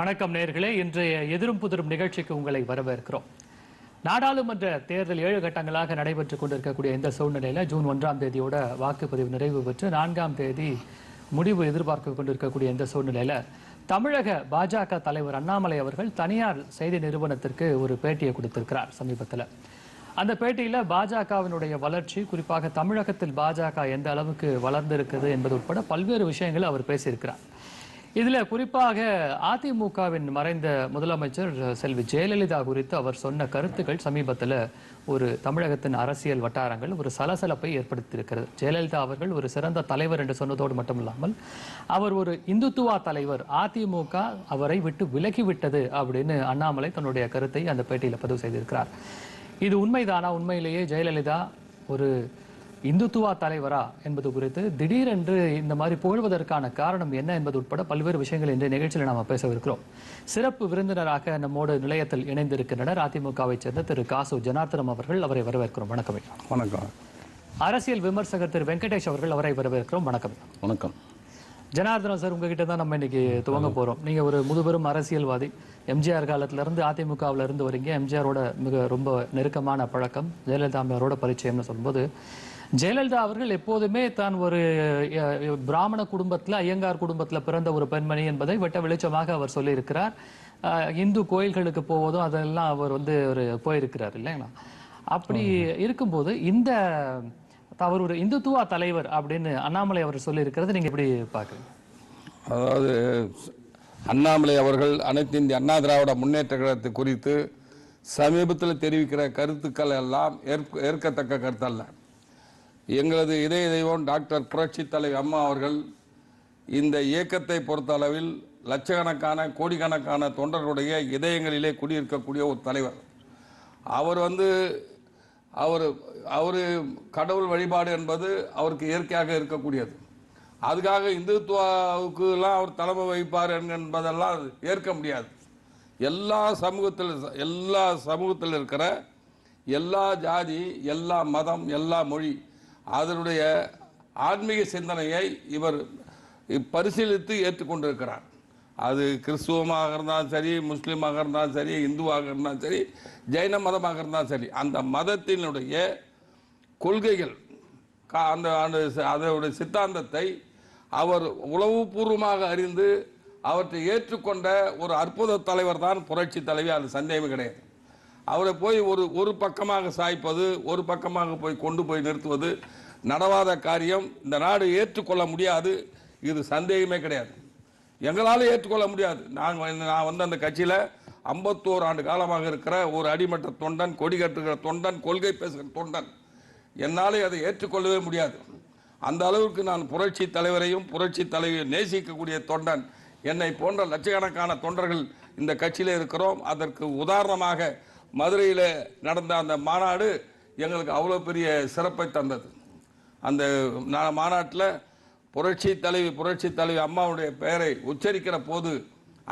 வணக்கம் நேர்களே. இன்றைய எதிரும் புதிரும் நிகழ்ச்சிக்கு உங்களை வரவேற்கிறோம். நாடாளுமன்ற தேர்தல் ஏழு கட்டங்களாக நடைபெற்றுக் கொண்டிருக்கக்கூடிய இந்த சூழ்நிலையில் ஜூன் ஒன்றாம் தேதியோட வாக்குப்பதிவு நிறைவு பெற்று நான்காம் தேதி முடிவு எதிர்பார்க்க கொண்டிருக்கக்கூடிய இந்த சூழ்நிலையில் தமிழக பாஜக தலைவர் அண்ணாமலை அவர்கள் தனியார் செய்தி நிறுவனத்திற்கு ஒரு பேட்டியை கொடுத்திருக்கிறார் சமீபத்தில். அந்த பேட்டியில் பாஜகவினுடைய வளர்ச்சி குறிப்பாக தமிழகத்தில் பாஜக எந்த அளவுக்கு வளர்ந்திருக்குது என்பது உட்பட பல்வேறு விஷயங்களை அவர் பேசியிருக்கிறார். இதுல குறிப்பாக அதிமுகவின் மறைந்த முதலமைச்சர் செல்வி ஜெயலலிதா குறித்து அவர் சொன்ன கருத்துக்கள் சமீபத்தில் ஒரு தமிழகத்தின் அரசியல் வட்டாரங்கள் ஒரு சலசலப்பை ஏற்படுத்தியிருக்கிறது. ஜெயலலிதா அவர்கள் ஒரு சிறந்த தலைவர் என்று சொன்னதோடு மட்டுமில்லாமல் அவர் ஒரு இந்துத்துவா தலைவர் அதிமுக அவரை விட்டு விலகிவிட்டது அப்படின்னு அண்ணாமலை தன்னுடைய கருத்தை அந்த பேட்டியில் பதிவு செய்திருக்கிறார். இது உண்மைதானா? உண்மையிலேயே ஜெயலலிதா ஒரு இந்துத்துவா தலைவரா என்பது குறித்து திடீரென்று இந்த மாதிரி புகழ்வதற்கான காரணம் என்ன என்பது உட்பட பல்வேறு விஷயங்கள் இன்றைய நிகழ்ச்சியில் நாம பேசவிருக்கிறோம். சிறப்பு விருந்தினராக நம்மோடு நிலையத்தில் இணைந்திருக்கின்றனர். அதிமுகவை சேர்ந்த திரு காசு ஜனார்த்தனம் அவர்கள் அவரை வரவேற்கிறோம். வணக்கம். வணக்கம். அரசியல் விமர்சகர் திரு வெங்கடேஷ் அவர்கள் அவரை வரவேற்கிறோம். வணக்கம். வணக்கம். ஜனார்தனம் சார் உங்ககிட்ட தான் நம்ம இன்னைக்கு துவங்க போறோம். நீங்க ஒரு முதுபெரும் அரசியல்வாதி. எம்ஜிஆர் காலத்துல இருந்து அதிமுகவுல இருந்து வரீங்க. எம்ஜிஆரோட மிக ரொம்ப நெருக்கமான பழக்கம். ஜெயலலிதா அம்மையாரோட பரிச்சயம்னு சொல்லும்போது ஜெயலலிதா அவர்கள் எப்போதுமே தான் ஒரு பிராமண குடும்பத்துல ஐயங்கார் குடும்பத்துல பிறந்த ஒரு பெண்மணி என்பதை வெட்ட வெளிச்சமாக அவர் சொல்லியிருக்கிறார். இந்து கோயில்களுக்கு போவதும் அதெல்லாம் அவர் வந்து ஒரு போயிருக்கிறார் இல்லைங்களா? அப்படி இருக்கும்போது இந்த அவர் ஒரு இந்துத்துவா தலைவர் அப்படின்னு அண்ணாமலை அவர் சொல்லியிருக்கிறது. நீங்கள் எப்படி பார்க்குறீங்க? அதாவது அண்ணாமலை அவர்கள் அனைத்து இந்திய அண்ணா திராவிட முன்னேற்ற கழகத்தை குறித்து சமீபத்தில் தெரிவிக்கிற கருத்துக்கள் எல்லாம் ஏற்க ஏற்கத்தக்க கருத்தல்ல. எங்களது இதய தெய்வம் டாக்டர் புரட்சி தலைவி அம்மா அவர்கள் இந்த இயக்கத்தை பொறுத்த அளவில் லட்சக்கணக்கான கோடிக்கணக்கான தொண்டர்களுடைய இதயங்களிலே குடியிருக்கக்கூடிய ஒரு தலைவர். அவர் வந்து அவர் அவர் கடவுள் வழிபாடு என்பது அவருக்கு இயற்கையாக இருக்கக்கூடியது. அதுக்காக இந்துத்துவாவுக்குலாம் அவர் தலைமை வகிப்பார் என்பதெல்லாம் ஏற்க முடியாது. எல்லா சமூகத்தில் எல்லா சமூகத்தில் இருக்கிற எல்லா ஜாதி எல்லா மதம் எல்லா மொழி அதனுடைய ஆன்மீக சிந்தனையை இவர் பரிசீலித்து ஏற்றுக்கொண்டிருக்கிறார். அது கிறிஸ்துவமாக இருந்தாலும் சரி முஸ்லீமாக இருந்தாலும் சரி இந்துவாக இருந்தாலும் சரி ஜெயின மதமாக இருந்தாலும் சரி அந்த மதத்தினுடைய கொள்கைகள் கா- அந்த அந்த அதனுடைய சித்தாந்தத்தை அவர் உளவுபூர்வமாக அறிந்து அவற்றை ஏற்றுக்கொண்ட ஒரு அற்புத தலைவர் தான் புரட்சி தலைவி அது சந்தேகமே கிடையாது. அவரை போய் ஒரு ஒரு பக்கமாக சாய்ப்பது ஒரு பக்கமாக போய் கொண்டு போய் நிறுத்துவது நடவாத காரியம் இந்த நாடு ஏற்றுக்கொள்ள முடியாது இது சந்தேகமே கிடையாது. எங்களால் ஏற்றுக்கொள்ள முடியாது. நாங்கள் நான் வந்து அந்த கட்சியில் ஐம்பத்தோரு ஆண்டு காலமாக இருக்கிற ஒரு அடிமட்ட தொண்டன் கொடி கட்டுகிற தொண்டன் கொள்கை பேசுகிற தொண்டன் என்னாலே அதை ஏற்றுக்கொள்ளவே முடியாது. அந்த அளவுக்கு நான் புரட்சி தலைவரையும் புரட்சி தலைவரையும் நேசிக்கக்கூடிய தொண்டன் என்னை போன்ற லட்சக்கணக்கான தொண்டர்கள் இந்த கட்சியில் இருக்கிறோம். அதற்கு உதாரணமாக மதுரையில் நடந்த அந்த மாநாடு எங்களுக்கு அவ்வளோ பெரிய சிறப்பை தந்தது. அந்த மாநாட்டில் புரட்சி தலைவி புரட்சி தலைவி அம்மாவுடைய பெயரை உச்சரிக்கிற போது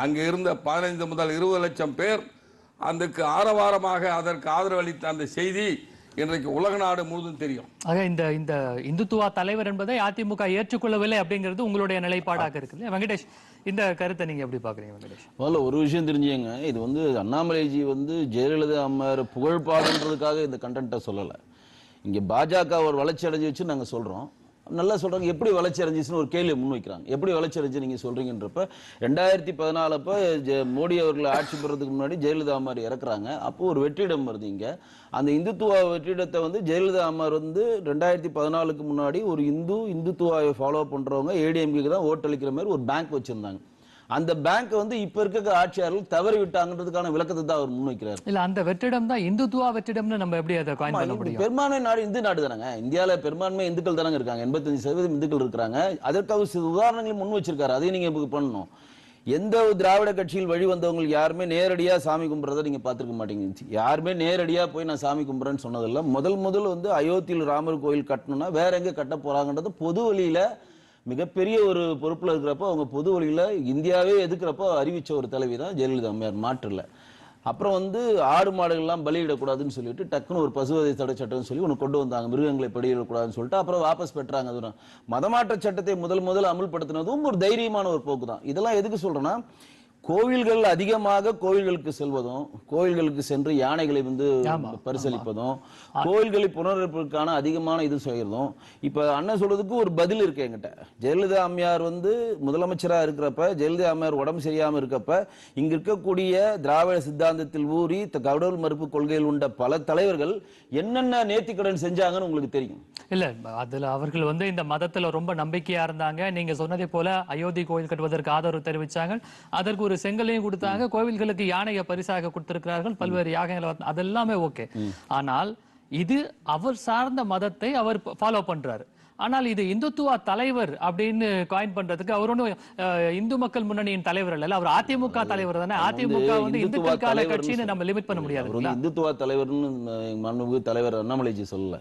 அங்கே இருந்த பதினைந்து முதல் இருபது லட்சம் பேர் அதுக்கு ஆரவாரமாக அதற்கு ஆதரவளித்த அந்த செய்தி இன்றைக்கு உலக நாடு முழுதும் தெரியும். ஆக இந்த இந்த இந்துத்துவா தலைவர் என்பதை அதிமுக ஏற்றுக்கொள்ளவில்லை அப்படிங்கிறது உங்களுடைய நிலைப்பாடாக இருக்குது? வெங்கடேஷ் இந்த கருத்தை நீங்க எப்படி பாக்குறீங்க வெங்கடேஷ்? முதல்ல ஒரு விஷயம் தெரிஞ்சுங்க இது வந்து அண்ணாமலைஜி வந்து ஜெயலலிதா அம்மையார் புகழ் பாடுன்றதுக்காக இந்த கண்டென்ட்டை சொல்லலை. இங்கே பாஜக ஒரு வளர்ச்சி அடைஞ்சிச்சு நாங்கள் சொல்கிறோம் நல்லா சொல்றாங்க எப்படி வளர்ச்சி அடைஞ்சிச்சுன்னு ஒரு கேள்வி முன்வைக்கிறாங்க எப்படி வளர்ச்சி அடைஞ்சு நீங்க சொல்றீங்கன்றப்ப ரெண்டாயிரத்தி பதினாலப்போ ஜெ- மோடி அவர்கள் ஆட்சி பெறதுக்கு முன்னாடி ஜெயலலிதா அம்மார் இறக்குறாங்க. அப்போ ஒரு வெற்றிடம் வருது இங்கே. அந்த இந்துத்துவ வெற்றிடத்தை வந்து ஜெயலலிதா அம்மார் வந்து ரெண்டாயிரத்தி பதினாலுக்கு முன்னாடி ஒரு இந்து இந்துத்துவாவை ஃபாலோ பண்றவங்க ஏடிஎம்கேக்கு தான் ஓட்டளிக்கிற மாதிரி ஒரு பேங்க் வச்சிருந்தாங்க. அந்த பேங்க் வந்து இப்ப இருக்க ஆட்சியாளர்கள் தவறி விட்டாங்கன்றதுக்கான விளக்கத்தை தான் அவர் முன்வைக்கிறார் இல்ல அந்த வெற்றிடம் தான் இந்துத்துவா வெற்றிடம்னு நம்ம எப்படி அதை காயின் பண்ண முடியும்? பெரும்பான்மை நாடு இந்து நாடு தானங்க. இந்தியால பெரும்பான்மை இந்துக்கள் தானங்க இருக்காங்க. எண்பத்தஞ்சு சதவீதம் இந்துக்கள் இருக்கிறாங்க. அதற்கு அவர் சில உதாரணங்களை முன் வச்சிருக்காரு. அதையும் நீங்க பண்ணணும். எந்த ஒரு திராவிட கட்சியில் வழி வந்தவங்க யாருமே நேரடியா சாமி கும்பிட்றத நீங்க பார்த்திருக்க மாட்டீங்க. யாருமே நேரடியா போய் நான் சாமி கும்பிட்றேன்னு சொன்னதில்ல. முதல் முதல் வந்து அயோத்தியில் ராமர் கோயில் கட்டணும்னா வேற எங்க கட்ட போறாங்கன்றது பொது வழியில மிகப்பெரிய ஒரு பொறுப்பில் இருக்கிறப்போ அவங்க பொது வழியில இந்தியாவே எதுக்குறப்போ அறிவித்த ஒரு தலைவி தான் ஜெயலலிதா அம்மையார் மாற்றில் அப்புறம் வந்து ஆடு மாடுகள்லாம் பலியிடக்கூடாதுன்னு சொல்லிட்டு டக்குன்னு ஒரு பசுவதை தடை சட்டம்னு சொல்லி ஒன்று கொண்டு வந்தாங்க. மிருகங்களை பலியிடக்கூடாதுன்னு சொல்லிட்டு அப்புறம் வாபஸ் பெற்றாங்க அது மதமாற்ற சட்டத்தை முதல் முதல் அமல்படுத்தினதும் ஒரு தைரியமான ஒரு போக்கு தான் இதெல்லாம் எதுக்கு சொல்றேன்னா கோவில்கள் அதிகமாக கோவில்களுக்கு செல்வதும் கோவில்களுக்கு சென்று யானைகளை வந்து பரிசளிப்பதும் கோவில்களை புனரமைப்பதற்கான அதிகமான இது செய்யறதும். இப்ப அண்ணன் சொல்றதுக்கு ஒரு பதில் இருக்கு என்கிட்ட. ஜெயலலிதா அம்மையார் வந்து முதலமைச்சரா இருக்கிறப்ப ஜெயலலிதா அம்மையார் உடம்பு சரியாம இருக்கப்ப இங்க இருக்கக்கூடிய திராவிட சித்தாந்தத்தில் ஊறி கடவுள் மறுப்பு கொள்கையில் உண்ட பல தலைவர்கள் என்னென்ன நேர்த்திக்கடன் செஞ்சாங்கன்னு உங்களுக்கு தெரியும்? இல்ல அதுல அவர்கள் வந்து இந்த மதத்துல ரொம்ப நம்பிக்கையா இருந்தாங்க. நீங்க சொன்னதை போல அயோத்தி கோயில் கட்டுவதற்கு ஆதரவு தெரிவிச்சாங்க. அதற்கு ஒரு செங்கலையும் கொடுத்தாங்க கோவில்களுக்கு யானையை பரிசாக கொடுத்திருக்கிறார்கள் பல்வேறு யாகங்களை அதெல்லாமே ஓகே. ஆனால் இது அவர் சார்ந்த மதத்தை அவர் ஃபாலோ பண்றாரு. ஆனால் இது இந்துத்துவா தலைவர் அப்படின்னு காயின் பண்றதுக்கு அவர் ஒன்றும் இந்து மக்கள் முன்னணியின் தலைவர் இல்ல அவர் அதிமுக தலைவர் தானே. அதிமுக வந்து இந்துக்களுக்கான தலைவர்னு கட்சின்னு நம்ம லிமிட் பண்ண முடியாது இந்துத்துவா தலைவர்னு மண்ணுக்கு தலைவர் அண்ணாமலைஜி சொல்லல.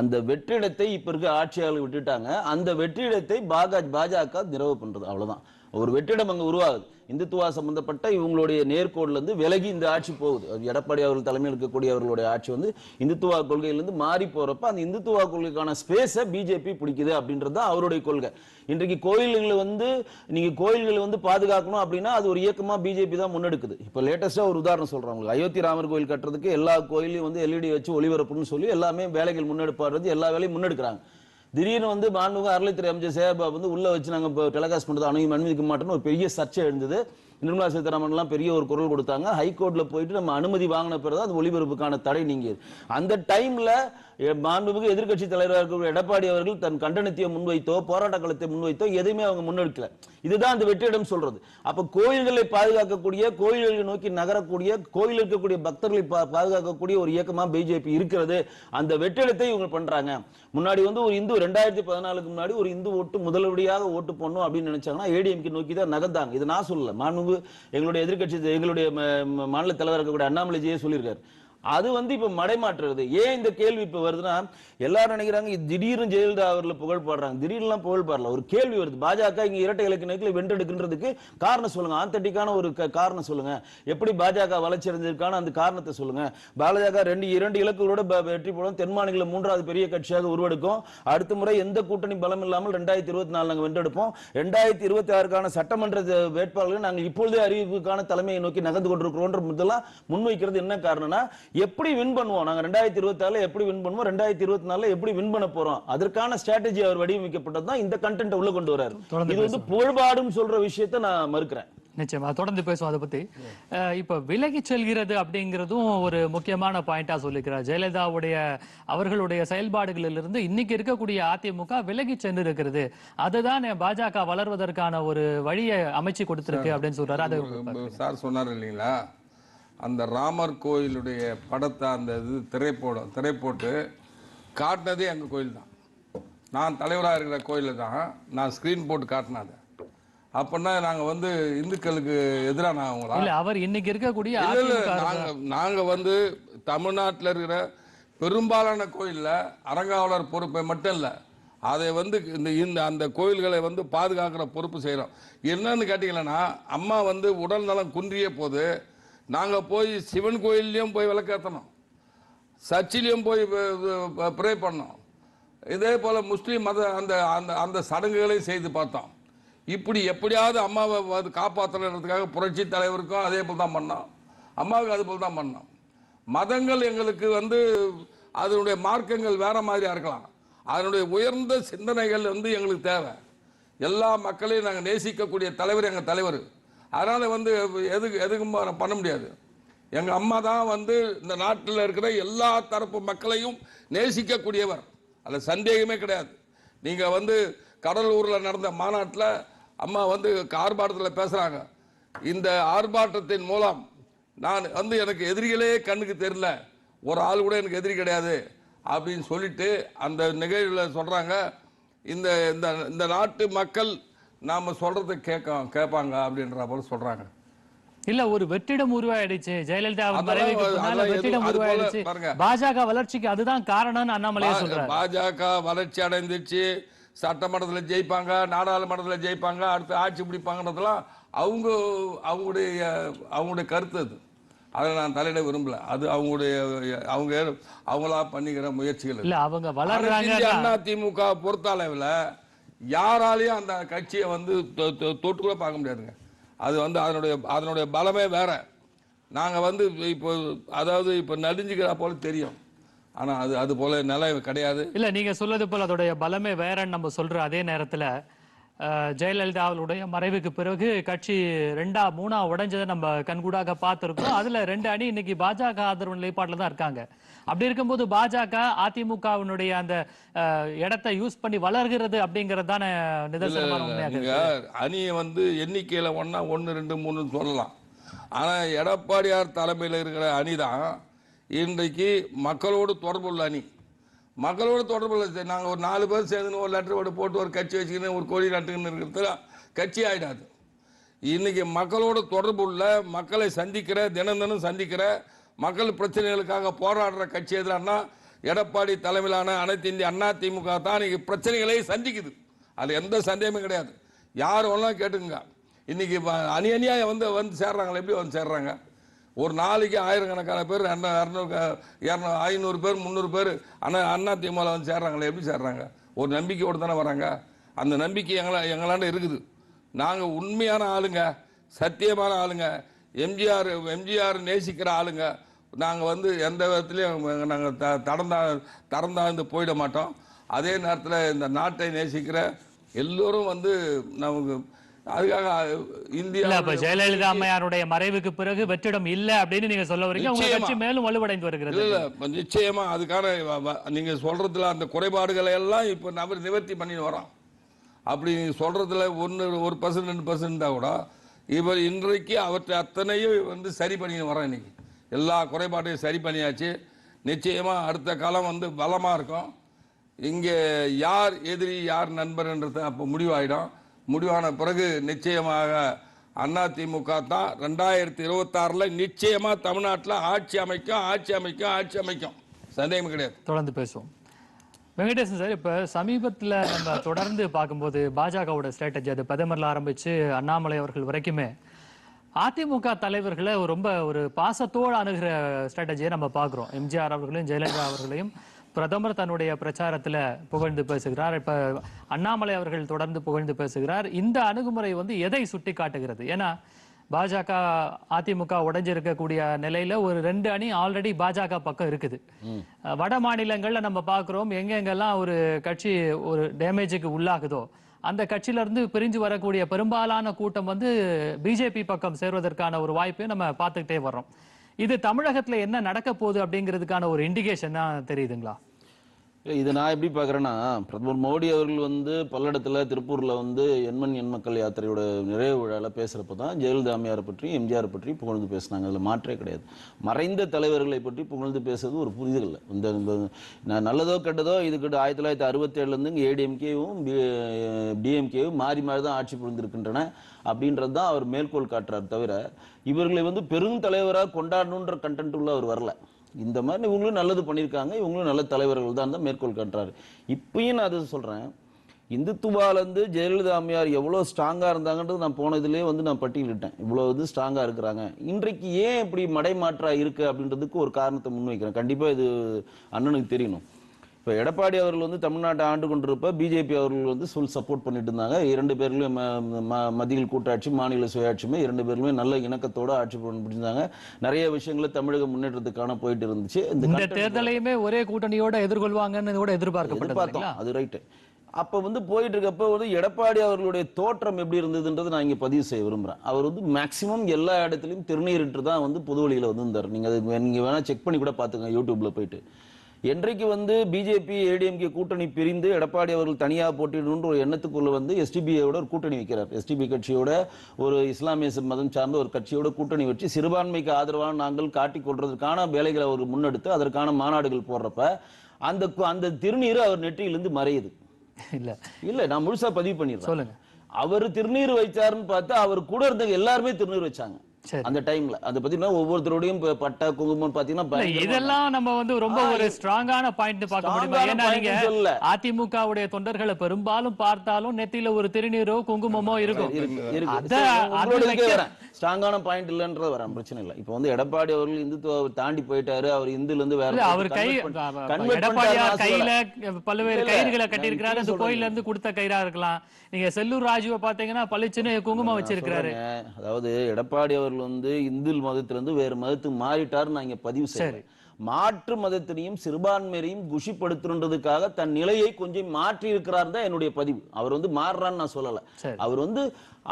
அந்த வெற்றிடத்தை இப்ப இருக்க ஆட்சியாளர்கள் விட்டுட்டாங்க. அந்த வெற்றிடத்தை பாஜக பாஜக நிறைவு பண்றது. அவ்வளவுதான். ஒரு வெற்றிடம் அங்கே உருவாகுது. இந்துத்துவா சம்பந்தப்பட்ட இவங்களுடைய நேர்கோடிலிருந்து விலகி இந்த ஆட்சி போகுது. அது எடப்பாடி அவர்கள் தலைமையில் இருக்கக்கூடிய அவர்களுடைய ஆட்சி வந்து இந்துத்துவா கொள்கையிலிருந்து மாறி போறப்ப அந்த இந்துத்துவா கொள்கைக்கான ஸ்பேஸை பிஜேபி பிடிக்குது அப்படின்றது தான் அவருடைய கொள்கை. இன்றைக்கு கோயில்களை வந்து நீங்க கோயில்களை வந்து பாதுகாக்கணும் அப்படின்னா அது ஒரு இயக்கமா பிஜேபி தான் முன்னெடுக்குது. இப்போ லேட்டஸ்டா ஒரு உதாரணம் சொல்றேன் உங்களுக்கு. அயோத்தி ராமர் கோயில் கட்டுறதுக்கு எல்லா கோயிலையும் வந்து எல்இடி வச்சு ஒளிபரப்புன்னு சொல்லி எல்லாமே வேலைகள் முன்னெடுப்பாடுறது எல்லா வேலையும் முன்னெடுக்கிறாங்க. திடீர்னு வந்து மாண்புமிகு அறநிலைத்துறை அமைச்சர் சேகபாபு வந்து உள்ள வச்சு நாங்கள் இப்போ டெலகாஸ்ட் பண்ணுறது அணுகி அனுமதிக்க மாட்டோம்னு ஒரு பெரிய சர்ச்சை எழுந்தது. நிர்மலா சீதாராமன்லாம் பெரிய ஒரு குரல் கொடுத்தாங்க. ஹைகோர்ட்டில் போயிட்டு நம்ம அனுமதி வாங்கின பிறகு அது ஒளிபரப்புக்கான தடை நீங்கியது. அந்த டைம்ல மாண்புமிகு எதிர்க்கட்சி தலைவராக இருக்கக்கூடிய எடப்பாடி அவர்கள் தன் கண்டனத்தை முன்வைத்தோ போராட்ட களத்தை முன்வைத்தோ எதையுமே அவங்க முன்னெடுக்கல. இதுதான் அந்த வெற்றிடம் சொல்றது. அப்ப கோயில்களை பாதுகாக்கக்கூடிய கோயில்களை நோக்கி நகரக்கூடிய கோயில் இருக்கக்கூடிய பக்தர்களை பா- பாதுகாக்கக்கூடிய ஒரு இயக்கமா பிஜேபி இருக்கிறது. அந்த வெற்றிடத்தை இவங்க பண்றாங்க. முன்னாடி வந்து ஒரு இந்து ரெண்டாயிரத்தி பதினாலுக்கு முன்னாடி ஒரு இந்து ஓட்டு முதலபடியாக ஓட்டு போடணும் அப்படின்னு நினைச்சாங்கன்னா ஏடிஎம்கே நோக்கி தான் நகர்ந்தாங்க. இது நான் சொல்லல. மாண்புமிகு எங்களுடைய எதிர்க்கட்சி எங்களுடைய மாநில தலைவர் இருக்கக்கூடிய அண்ணாமலைஜியே சொல்லியிருக்காரு. அது வந்து இப்ப மடைமாற்றுறது. ஏன் இந்த கேள்வி இப்ப வருதுன்னா எல்லாரும் நினைக்கிறாங்க திடீர்னு ஜெயலலிதா அவர்ல புகழ் பாடுறாங்க. திடீர்லாம் புகழ் பாடல. ஒரு கேள்வி வருது. பாஜக இங்க இரட்டை இலக்கியத்தில் வென்றெடுக்கின்றதுக்கு காரணம் சொல்லுங்க. ஆந்தட்டிக்கான ஒரு க- காரணம் சொல்லுங்க. எப்படி பாஜக வளர்ச்சி அடைஞ்சிருக்கான அந்த காரணத்தை சொல்லுங்க. பாஜக ரெண்டு இரண்டு இலக்குகளோட வெற்றி பெறும் தென் மாநில மூன்றாவது பெரிய கட்சியாக உருவெடுக்கும். அடுத்த முறை எந்த கூட்டணி பலம் இல்லாமல் ரெண்டாயிரத்தி இருபத்தி நாலு நாங்கள் வென்றெடுப்போம். ரெண்டாயிரத்தி இருபத்தி ஆறுக்கான சட்டமன்ற வேட்பாளர்கள் நாங்கள் இப்பொழுதே அறிவிப்புக்கான தலைமையை நோக்கி நகர்ந்து கொண்டிருக்கிறோன்ற முதலாம் முன்வைக்கிறது என்ன காரணம்னா எப்படி வின் பண்ணுவோம்? நாங்க ரெண்டாயிரத்தி இருபத்தி ஆறுல எப்படி வின் பண்ணுவோம்? ரெண்டாயிரத்தி இருபத்தி நாலுல எப்படி வின் பண்ண போறோம்? அதற்கான ஸ்ட்ராட்டஜி அவர் வடிவமைக்கப்பட்டது தான் இந்த கண்டென்ட் உள்ள கொண்டு வராரு தொடர்ந்து இது வந்து புகழ்பாடும் சொல்ற விஷயத்தை நான் மறுக்கிறேன். நிச்சயமா தொடர்ந்து பேசுவோம் அதை பத்தி. இப்ப விலகி செல்கிறது அப்படிங்கிறதும் ஒரு முக்கியமான பாயிண்டா சொல்லிக்கிறார். ஜெயலலிதாவுடைய அவர்களுடைய செயல்பாடுகளிலிருந்து இன்னைக்கு இருக்கக்கூடிய அதிமுக விலகி சென்று இருக்கிறது அதுதான் பாஜக வளர்வதற்கான ஒரு வழியை அமைச்சு கொடுத்திருக்கு அப்படின்னு சொல்றாரு. அது சார் சொன்னார் இல்லைங்களா? அந்த ராமர் கோயிலுடைய படத்தை அந்த இது திரை போட திரை போட்டு காட்டினதே எங்கள் கோயில் தான். நான் தலைவராக இருக்கிற கோயிலில் தான் நான் ஸ்க்ரீன் போட்டு காட்டினேன் அப்படின்னா நாங்கள் வந்து இந்துக்களுக்கு எதிரான அவங்களா? இல்ல அவர் இன்னைக்கு இருக்கக்கூடிய இல்ல இல்ல அதிமுக நாங்க நாங்க வந்து தமிழ்நாட்டில் இருக்கிற பெரும்பாலான கோயில்ல அறங்காவலர் பொறுப்பை மட்டும் இல்ல அதை வந்து இந்த இந்த அந்த கோயில்களை வந்து பாதுகாக்கிற பொறுப்பு செய்கிறோம் என்னன்னு கேட்டிங்கன்னா அம்மா வந்து உடல் நலம் குன்றிய போது நாங்கள் போய் சிவன் கோயில்லையும் போய் விளக்கேற்றணும் சர்ச்சிலையும் போய் ப்ரே பண்ணோம். இதே போல் முஸ்லீம் மத அந்த அந்த அந்த சடங்குகளையும் செய்து பார்த்தோம். இப்படி எப்படியாவது அம்மாவை அது காப்பாற்றணுன்றதுக்காக புரட்சி தலைவருக்கும் அதே போல் தான் பண்ணோம். அம்மாவுக்கு அது போல் தான் பண்ணோம். மதங்கள் எங்களுக்கு வந்து அதனுடைய மார்க்கங்கள் வேற மாதிரியாக இருக்கலாம். அதனுடைய உயர்ந்த சிந்தனைகள் வந்து எங்களுக்கு தேவை. எல்லா மக்களையும் நாங்கள் நேசிக்கக்கூடிய தலைவர் எங்கள் தலைவர். அதனால் வந்து எதுக்கு எதுக்கும் பண்ண முடியாது. எங்கள் அம்மா தான் வந்து இந்த நாட்டில் இருக்கிற எல்லா தரப்பு மக்களையும் நேசிக்கக்கூடியவர். அதில் சந்தேகமே கிடையாது. நீங்கள் வந்து கடலூரில் நடந்த மாநாட்டில் அம்மா வந்து ஆர்ப்பாட்டத்தில் பேசுகிறாங்க இந்த ஆர்ப்பாட்டத்தின் மூலம் நான் வந்து எனக்கு எதிரிகளே கண்ணுக்கு தெரில ஒரு ஆள் கூட எனக்கு எதிரி கிடையாது அப்படின்னு சொல்லிட்டு அந்த நிகழ்வில் சொல்கிறாங்க இந்த இந்த இந்த நாட்டு மக்கள் நாம் சொல்கிறத கேட்க கேட்பாங்க அப்படின்ற போல சொல்கிறாங்க இல்ல ஒரு வெற்றிடம் உருவாயிடுச்சு. ஜெயலலிதா வெற்றிடம் உருவாயிடுச்சு. பாஜக வளர்ச்சிக்கு அதுதான் காரணம்னு அண்ணாமலையே சொல்றாரு. பாஜக வளர்ச்சி அடைந்துச்சு சட்டமன்றத்தில் ஜெயிப்பாங்க நாடாளுமன்றத்தில் ஜெயிப்பாங்க அடுத்து ஆட்சி பிடிப்பாங்கன்றதெல்லாம் அவங்க அவங்களுடைய அவங்களுடைய கருத்து அது. அதை நான் தலையிட விரும்பல. அது அவங்களுடைய அவங்க அவங்களா பண்ணிக்கிற முயற்சிகள். இல்ல அவங்க வளர்றாங்க இந்திய அண்ணா திமுக பொறுத்த அளவில் யாராலையும் அந்த கட்சியை வந்து தொ- தொட்டு கூட பார்க்க முடியாதுங்க. அது வந்து அதனுடைய அதனுடைய பலமே வேற. நாங்கள் வந்து இப்போ அதாவது இப்போ நடிஞ்சுக்கிறா போல தெரியும். ஆனால் அது அது போல நிலை கிடையாது. இல்ல நீங்க சொல்றது போல அதோடைய பலமே வேறன்னு நம்ம சொல்ற அதே நேரத்துல ஜெயலலிதா அவளுடைய மறைவுக்கு பிறகு கட்சி ரெண்டா மூணா உடைஞ்சதை நம்ம கண்கூடாக பார்த்துருக்கோம் அதுல ரெண்டு அணி இன்னைக்கு பாஜக ஆதரவு நிலைப்பாட்டில் தான் இருக்காங்க. அப்படி இருக்கும்போது பாஜக அதிமுகவினுடைய அந்த இடத்தை யூஸ் பண்ணி வளர்கிறது அப்படிங்கிறது தானே நிதர்சனமான. அணியை வந்து எண்ணிக்கையில ஒண்ணா ஒன்று ரெண்டு மூணு சொல்லலாம். ஆனா எடப்பாடியார் தலைமையில் இருக்கிற அணி தான் இன்றைக்கு மக்களோடு தொடர்புள்ள அணி. மக்களோட தொடர்புள்ள சரி, நாங்க ஒரு நாலு பேர் சேர்ந்து ஒரு லெட்டர் போட்டு போட்டு ஒரு கட்சி வச்சுக்கின்னு ஒரு கொடி நட்டுக்கின்னு இருக்கிறதுல கட்சி ஆயிடாது. இன்னைக்கு மக்களோட தொடர்புள்ள மக்களை சந்திக்கிற தினம் தினம் சந்திக்கிற மக்கள் பிரச்சனைகளுக்காக போராடுற கட்சி எதிரானா எடப்பாடி தலைமையிலான அனைத்து இந்திய அண்ணா திமுக தான் இன்னைக்கு பிரச்சனைகளை சந்திக்குது. அது எந்த சந்தேகமும் கிடையாது. யார் வேணாலும் கேட்டுங்க இன்றைக்கி அணி அணியாக வந்து வந்து சேர்றாங்களே? எப்படி வந்து சேர்றாங்க? ஒரு நாளைக்கு ஆயிரக்கணக்கான பேர் அண்ணா இரநூறு இரநூறு ஐநூறு பேர் முந்நூறு பேர் அண்ணா அண்ணா திமுகவில் வந்து சேர்றாங்களே? எப்படி சேர்றாங்க? ஒரு நம்பிக்கையோடு தானே வராங்க? அந்த நம்பிக்கை எங்களை எங்களாண்ட இருக்குது. நாங்கள் உண்மையான ஆளுங்க சத்தியமான ஆளுங்க எம்ஜிஆர் எம்ஜிஆர் நேசிக்கிற ஆளுங்க நாங்கள் வந்து எந்த விதத்துலையும் நாங்கள் த தடந்தா தரந்தாழ்ந்து போயிட மாட்டோம். அதே நேரத்தில் இந்த நாட்டை நேசிக்கிற எல்லோரும் வந்து நமக்கு அதுக்காக இந்தியா இல்ல அப்ப ஜெயலலிதா அம்மையாருடைய மறைவுக்கு பிறகு வெற்றிடம் இல்ல அப்படின்னு நீங்க சொல்ல வரீங்க. உங்க. கட்சி மேலும் வலுவடைந்து வருகிறது. இல்ல நிச்சயமா அதுக்கான நீங்க சொல்றதுல அந்த குறைபாடுகளை எல்லாம் இப்ப நம்ம நிவர்த்தி பண்ணிட்டு வரோம். அப்படி நீங்க சொல்றதுல ஒன்று ஒரு பர்சன்ட் ரெண்டு பர்சன்ட் கூட இவர் இன்றைக்கு அவற்றை அத்தனையும் வந்து சரி பண்ணிட்டு வரோம் இன்னைக்கு. எல்லா குறைபாட்டையும் சரி பண்ணியாச்சு. நிச்சயமாக அடுத்த காலம் வந்து பலமாக இருக்கும். இங்கே யார் எதிரி யார் நண்பர்ன்றது அப்போ முடிவாயிடும். முடிவான பிறகு நிச்சயமாக அதிமுக தான் ரெண்டாயிரத்தி இருபத்தாறில் நிச்சயமாக தமிழ்நாட்டில் ஆட்சி அமைக்கும் ஆட்சி அமைக்கும் ஆட்சி அமைக்கும். சந்தேகம் கிடையாது. தொடர்ந்து பேசுவோம். வெங்கடேசன் சார் இப்போ சமீபத்தில் நம்ம தொடர்ந்து பார்க்கும்போது பாஜகவோட ஸ்ட்ராட்டஜி அது பிரதமரில் ஆரம்பித்து அண்ணாமலை அவர்கள் வரைக்குமே அதிமுக தலைவர்களை ரொம்ப ஒரு பாசத்தோடு அணுகிற ஸ்ட்ராட்டஜியை நம்ம பார்க்குறோம். எம்ஜிஆர் அவர்களையும் ஜெயலலிதா அவர்களையும். பிரதமர் தன்னுடைய பிரச்சாரத்துல புகழ்ந்து பேசுகிறார். இப்ப அண்ணாமலை அவர்கள் தொடர்ந்து புகழ்ந்து பேசுகிறார். இந்த அணுகுமுறை வந்து எதை சுட்டி காட்டுகிறது ஏன்னா பாஜக அதிமுக உடைஞ்சிருக்கக்கூடிய நிலையில ஒரு ரெண்டு அணி ஆல்ரெடி பாஜக பக்கம் இருக்குது. வட மாநிலங்கள்ல நம்ம பார்க்கிறோம். எங்கெங்கெல்லாம் ஒரு கட்சி ஒரு டேமேஜுக்கு உள்ளாகுதோ அந்த கட்சியில இருந்து பிரிஞ்சு வரக்கூடிய பெரும்பாலான கூட்டம் வந்து பிஜேபி பக்கம் சேர்வதற்கான ஒரு வாய்ப்பையும் நம்ம பார்த்துக்கிட்டே வர்றோம். இது தமிழகத்தில் என்ன நடக்க போகுது அப்படிங்கிறதுக்கான ஒரு இண்டிகேஷன் தான் தெரியுதுங்களா? இது நான் எப்படி பார்க்குறேன்னா பிரதமர் மோடி அவர்கள் வந்து பல்லடத்தில் திருப்பூரில் வந்து எண்மண் எண் மக்கள் யாத்திரையோட நிறைவு விழாவில் பேசுகிறப்ப தான் ஜெயலலிதா அம்மையாரை பற்றி எம்ஜிஆர் பற்றி புகழ்ந்து பேசினாங்க. அதில் மாற்றே கிடையாது. மறைந்த தலைவர்களை பற்றி புகழ்ந்து பேசுறது ஒரு புரிதல் இந்த இந்த- நான் நல்லதோ கெட்டதோ இதுக்கிட்ட ஆயிரத்தி தொள்ளாயிரத்தி அறுபத்தேழுலேருந்து இங்கே ஏடிஎம்கேவும் டிஎம்கேவும் மாறி மாறி தான் ஆட்சி புரிந்திருக்கின்றன அப்படின்றது தான் அவர் மேற்கோள் காட்டுறார் தவிர இவர்களை வந்து பெருந்தலைவராக கொண்டாடணுன்ற கண்டென்ட் உள்ள அவர் வரல. இந்த மாதிரி இவங்களும் நல்லது பண்ணியிருக்காங்க இவங்களும் நல்ல தலைவர்கள் தான் தான் மேற்கோள் காட்டுறாரு. இப்பயும் நான் அதை சொல்கிறேன் இந்துத்துவாலேருந்து ஜெயலலிதா அம்மையார் எவ்வளோ ஸ்ட்ராங்காக இருந்தாங்கன்றது நான் போன இதுலேயே வந்து நான் பட்டியலிட்டேன். இவ்வளோ இது ஸ்ட்ராங்காக இருக்கிறாங்க. இன்றைக்கு ஏன் இப்படி மடைமாற்றாக இருக்குது அப்படின்றதுக்கு ஒரு காரணத்தை முன்வைக்கிறேன். கண்டிப்பாக இது அண்ணனுக்கு தெரியணும். இப்போ எடப்பாடி அவர்கள் வந்து தமிழ்நாட்டை ஆண்டு கொண்டிருப்ப பிஜேபி அவர்கள் வந்து சொல் சப்போர்ட் பண்ணிட்டு இருந்தாங்க. இரண்டு பேர்களும் ம- ம- மத்தியில் கூட்டாட்சி மாநில சுயாட்சியுமே இரண்டு பேருமே நல்ல இணக்கத்தோட ஆட்சி பண்ணிருந்தாங்க நிறைய விஷயங்களை தமிழக முன்னேற்றத்துக்கான போயிட்டு இருந்துச்சு. இந்த தேர்தலையுமே ஒரே கூட்டணியோட எதிர்கொள்வாங்கன்னு கூட இல்லைங்களா? அது ரைட்டு அப்ப வந்து போயிட்டு இருக்கப்ப வந்து எடப்பாடி அவர்களுடைய தோற்றம் எப்படி இருந்ததுன்றது நான் இங்க பதிவு செய்ய விரும்புறேன். அவர் வந்து மேக்சிமம் எல்லா இடத்துலயும் திருநீரிட்டு தான் வந்து பொது வழியில வந்து இருந்தார் நீங்க அது நீங்க வேணா செக் பண்ணி கூட பாத்துங்க யூடியூப்ல போயிட்டு. என்றைக்கு வந்து பிஜேபி ஏடிஎம்கே கூட்டணி பிரிந்து எடப்பாடி அவர்கள் தனியாக போட்டிடணுன்ற ஒரு எண்ணத்துக்குள்ள வந்து எஸ்டிபியோட ஒரு கூட்டணி வைக்கிறார். எஸ்டிபி கட்சியோட ஒரு இஸ்லாமிய மதம் சார்ந்த ஒரு கட்சியோட கூட்டணி வச்சு சிறுபான்மைக்கு ஆதரவான நாங்கள் காட்டிக் கொள்றதுக்கான வேலைகளை அவர் முன்னெடுத்து அதற்கான மாநாடுகள் போடுறப்ப அந்த அந்த திருநீர் அவர் நெற்றியிலிருந்து மறையுது. இல்ல. இல்ல நான் முழுசா பதிவு பண்ணிடுறேன். சொல்லுங்க. அவர் திருநீர் வைச்சாருன்னு பார்த்தா அவர் கூட இருந்தவங்க எல்லாருமே திருநீர் வச்சாங்க. அந்த டைம்ல. அதை பத்தினா ஒவ்வொருத்தரோடையும் பட்டை குங்குமம் பாத்தீங்கன்னா இதெல்லாம் நம்ம வந்து ரொம்ப ஒரு ஸ்ட்ராங்கான பாயிண்ட் பார்க்க முடியுமா? ஏன்னா நீங்க சொல்லல. அதிமுகவுடைய தொண்டர்களை பெரும்பாலும் பார்த்தாலும் நெத்தியில ஒரு திருநீரோ குங்குமமோ இருக்கும். ஸ்ட்ராங்கான பாயிண்ட் இல்லன்றது வரேன் பிரச்சனை இல்ல. இப்போ வந்து எடப்பாடி அவர்கள் இந்துத்துவ தாண்டி போயிட்டாரு. அவர் இந்துல இருந்து வேற அவர் கை எடப்பாடியார் பண்ணிட்டாருன்னு கையில. பல்வேறு கயிறுகளை நான் கட்டியிருக்கிறாரு. அந்த கோயில்ல இருந்து கொடுத்த கயிறா இருக்கலாம். நீங்க செல்லூர் ராஜுவை பாத்தீங்கன்னா பளிச்சுன்னு குங்குமம் வச்சிருக்கிறாரு. அதாவது எடப்பாடி அவர்கள் வந்து இந்து மதத்துல இருந்து வேறு மதத்துக்கு மாறிட்டாரு நான் இங்க பதிவு செய்யறேன் மாற்று மதத்தினையும் சிறுபான்மையரையும் குஷிப்படுத்துறதுக்காக தன் நிலையை கொஞ்சம் மாற்றி இருக்கிறார் தான் என்னுடைய பதிவு. அவர் வந்து மாறுறான்னு நான் சொல்லல. அவர் வந்து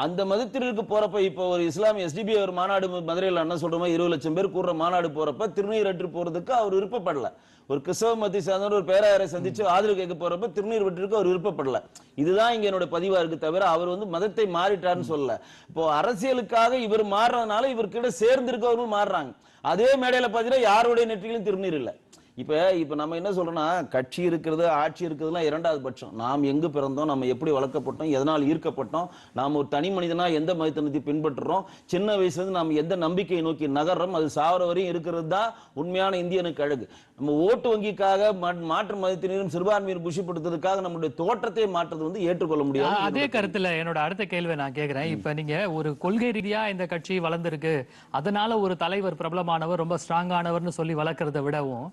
அந்த மதத்திற்கு போறப்ப இப்போ ஒரு இஸ்லாமிய எஸ்டிபி ஒரு மாநாடு மதுரையில் என்ன சொல்ற மாதிரி இருபது லட்சம் பேர் கூடுற மாநாடு போறப்ப திருநீர் அற்று போறதுக்கு அவர் விருப்பப்படல. ஒரு கிறிஸ்தவ மத்திய சார்ந்தவர் ஒரு பேராயரை சந்திச்சு ஆதரவு கேட்க போறப்ப திருநீர் வெற்றிற்கு அவர் விருப்பப்படல. இதுதான் இங்க என்னோட பதிவா இருக்கு தவிர அவர் வந்து மதத்தை மாறிட்டாருன்னு சொல்லல. இப்போ அரசியலுக்காக இவர் மாறுறதுனால இவர்கிட்ட சேர்ந்திருக்கவர்களும் மாறுறாங்க. அதே மேடையில பாத்தீங்கன்னா யாருடைய நெற்றிகளும் திருநீர் இல்ல. இப்ப இப்ப நம்ம என்ன சொல்றோம்னா கட்சி இருக்கிறது ஆட்சி இருக்கிறதுலாம் இரண்டாவது பட்சம். நாம் எங்கு பிறந்தோம் நம்ம எப்படி வளர்க்கப்பட்டோம் எதனால் ஈர்க்கப்பட்டோம் நாம் ஒரு தனி மனிதனா எந்த மதத்தினத்தை பின்பற்றுறோம் சின்ன வயசுல இருந்து நாம் எந்த நம்பிக்கையை நோக்கி நகர்றோம் அது சாவர வரையும் இருக்கிறது தான் உண்மையான இந்தியனுக்கு அழகு. நம்ம ஓட்டு வங்கிக்காக மாற்று மதத்தினரும் சிறுபான்மையினர் குஷிப்படுத்துறதுக்காக நம்முடைய தோற்றத்தை மாற்றுறது வந்து ஏற்றுக்கொள்ள ஆ, முடியாது. அதே கருத்துல என்னோட அடுத்த கேள்வி நான் கேக்குறேன் இப்ப நீங்க ஒரு கொள்கை ரீதியா இந்த கட்சி வளர்ந்திருக்கு அதனால ஒரு தலைவர் பிரபலமானவர் ரொம்ப ஸ்ட்ராங்கானவர்னு சொல்லி வளர்க்கறத விடவும்